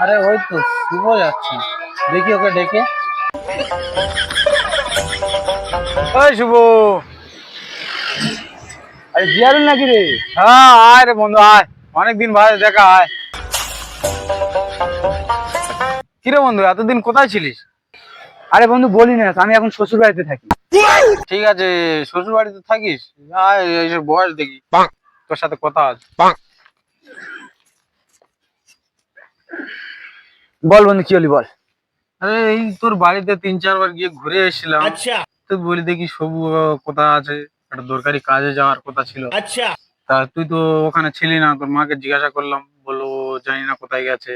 আরে ওই তো শুভ যাচ্ছে। দেখি ওকে ডেকে। ওই শুভ। আরে জিয়ারুল নাকি রে? হ্যাঁ আয় রে বন্ধু আয়। অনেকদিন বাদে দেখা আয়। কিরে বন্ধু এতদিন কোথায় ছিলিস? আরে বন্ধু বলি না আমি এখন শ্বশুর বাড়িতে থাকি। ঠিক আছে শ্বশুর বাড়িতে থাকিস? আয় এসে বয়স দেখি। তোর সাথে কথা আছে। বল বন্ধু কি হলি বল। আরে এই তোর বাড়িতে তিন চারবার গিয়ে ঘুরে এসেছিলাম। আচ্ছা। তুই বলি দেখি সবু কোথায় আছে একটা দরকারি কাজে যাওয়ার কথা ছিল। আচ্ছা। তা তুই তো ওখানে ছিলি না তোর মাকে জিজ্ঞাসা করলাম বলল জানি না কোথায় গেছে।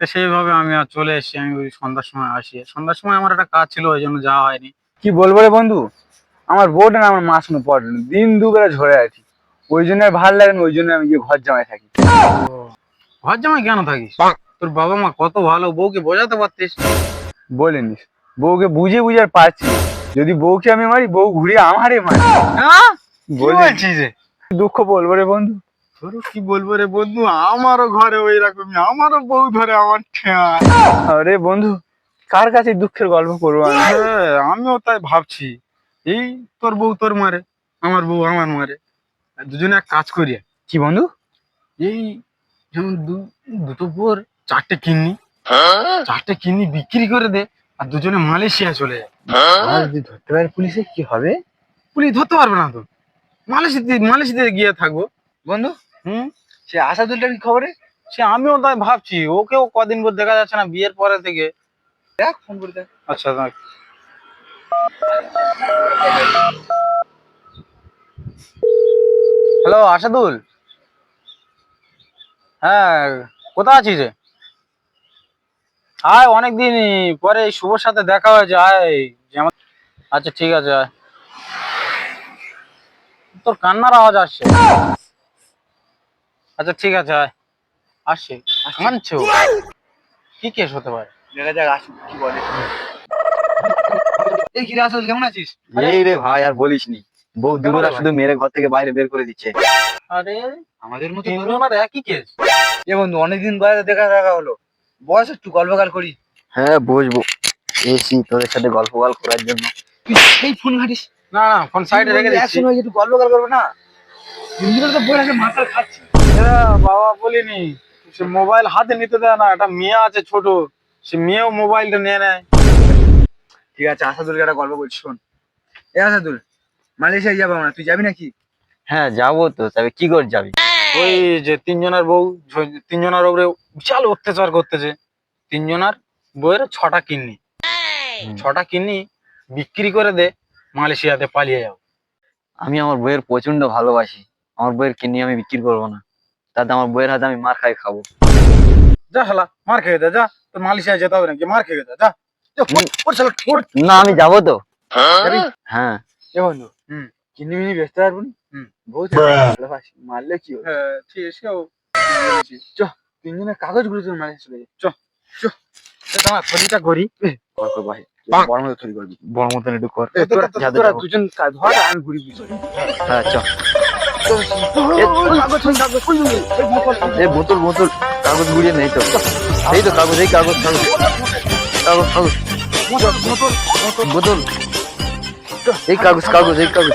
তো সেইভাবে আমি আর চলে এসেছি আমি ওই সন্ধ্যার সময় আসি। সন্ধ্যার সময় আমার একটা কাজ ছিল ওই জন্য যাওয়া হয়নি। কি বলব রে বন্ধু আমার বউটা না আমার মা শুনে পড়ে না। দিন দুবেলা ঝরে আছি। ওই জন্য আর ভালো লাগে না ওই জন্য আমি গিয়ে ঘর জামাই থাকি। ঘর জামাই কেন থাকিস? তোর বাবা মা কত ভালো বউকে বোঝাতে পারতিস? বলিনিস বউকে বুঝে বুঝে আর পারছি যদি বউকে আমি মারি বউ ঘুরে আমারে মারি হ্যাঁ? বলছিস রে? দুঃখ বলব রে বন্ধু। তোর কি বলব রে বন্ধু আমারও ঘরে ওই রকমই আমারও বউ ধরে আমার ঠেয়া আরে বন্ধু কার কাছে দুঃখের গল্প করব আমি? হ্যাঁ, আমিও তাই ভাবছি। এই তোর বউ তোর মারে আমার বউ আমার মারে। দুজনে এক কাজ করি। কি বন্ধু? এই যেমন দুটো পর চারটে কিডনি। চারটে কিডনি বিক্রি করে দে আর দুজনে মালয়েশিয়া চলে যায়। আর যদি ধরতে পারে পুলিশে কি হবে? পুলিশ ধরতে পারবে না তো। মালয়েশিয়াতে মালয়েশিয়াতে গিয়ে থাকব। বন্ধু হুম? সে আসাদুলটার কি খবরে? সে আমিও তাই ভাবছি ওকেও কদিন পর দেখা যাচ্ছে না বিয়ের পরে থেকে। দেখ ফোন করে দেখ। আচ্ছা দেখ। হ্যালো আসাদুল? হ্যাঁ কোথায় আছিস রে? আয় অনেকদিন পরে এই শুভর সাথে দেখা হয়েছে আয় যেমন আচ্ছা ঠিক আছে আয়। তোর কান্নার আওয়াজ আসছে। আচ্ছা ঠিক আছে আয়। আসছে ও। কি কেস হতে পারে? দেখা যাক আসুক কি বলে। এই কিরে আসল কেমন আছিস? এই রে ভাই আর বলিস নি বউ দুপুরা শুধু মেরে ঘর থেকে বাইরে বের করে দিচ্ছে। আরে আমাদের মতো তিনজনের একই কেস এ বন্ধু অনেকদিন বাইরে দেখা দেখা হলো। বয়স একটু গল্পকার করি। হ্যাঁ বুঝব। এসি তোদের সাথে গল্প গল্প করার জন্য। তুই সেই ফোন ঘাটিস। না না ফোন সাইডে রেখে দিচ্ছি। একটু গল্পকার করবে না? দিন তো বই আছে মাথার খাচ্ছি। হ্যাঁ, বাবা বলিনি সে মোবাইল হাতে নিতে দেয় না একটা মেয়ে আছে ছোট সে মেয়েও মোবাইলটা নিয়ে নেয়। ঠিক আছে আসাদুলকে একটা গল্প বলছি শোন। এ আসাদুল মালয়েশিয়া যাব আমরা। তুই যাবি নাকি? হ্যাঁ যাব তো। তবে কি করে যাবি? ওই যে তিনজনের বউ তিনজনের উপরে বিশাল অত্যাচার করতেছে। তিনজনের বউয়ের ছটা কিডনি। ছটা কিডনি বিক্রি করে দে মালয়েশিয়াতে পালিয়ে যাও। আমি আমার বইয়ের প্রচণ্ড ভালোবাসি। আমার বইয়ের কিনি আমি বিক্রি করব না। তাতে আমার বইয়ের হাতে আমি মার খাই খাব। যা শালা মার খেয়ে দে যা। তো মালয়েশিয়া যেতে হবে নাকি? মার খেয়ে দে যা। না আমি যাব তো। হ্যাঁ। এ বন্ধু। কিনি মিনি ব্যস্ত পারব মারলে কি হবে হ্যাঁ, ঠিক আছে। চ তিনজনের কাগজগুলো তুমি মালয়েশিয়া চলে যাই তা দাঁড়া, খোঁজিটা করি গল্প ভাই বড় মতো থরি করবি বড় মতন একটু কর এ, তোরা। দুজন ধর আর আমি ঘুরি বুঝি হ্যাঁ চ কাগজ কাগজ বোতল বোতল কাগজ গুড়িয়ে নেই তো এই তো কাগজ এই কাগজ কাগজ কাগজ কাগজ বোতল, বোতল, বোতল। বোতল এই কাগজ কাগজ এই কাগজ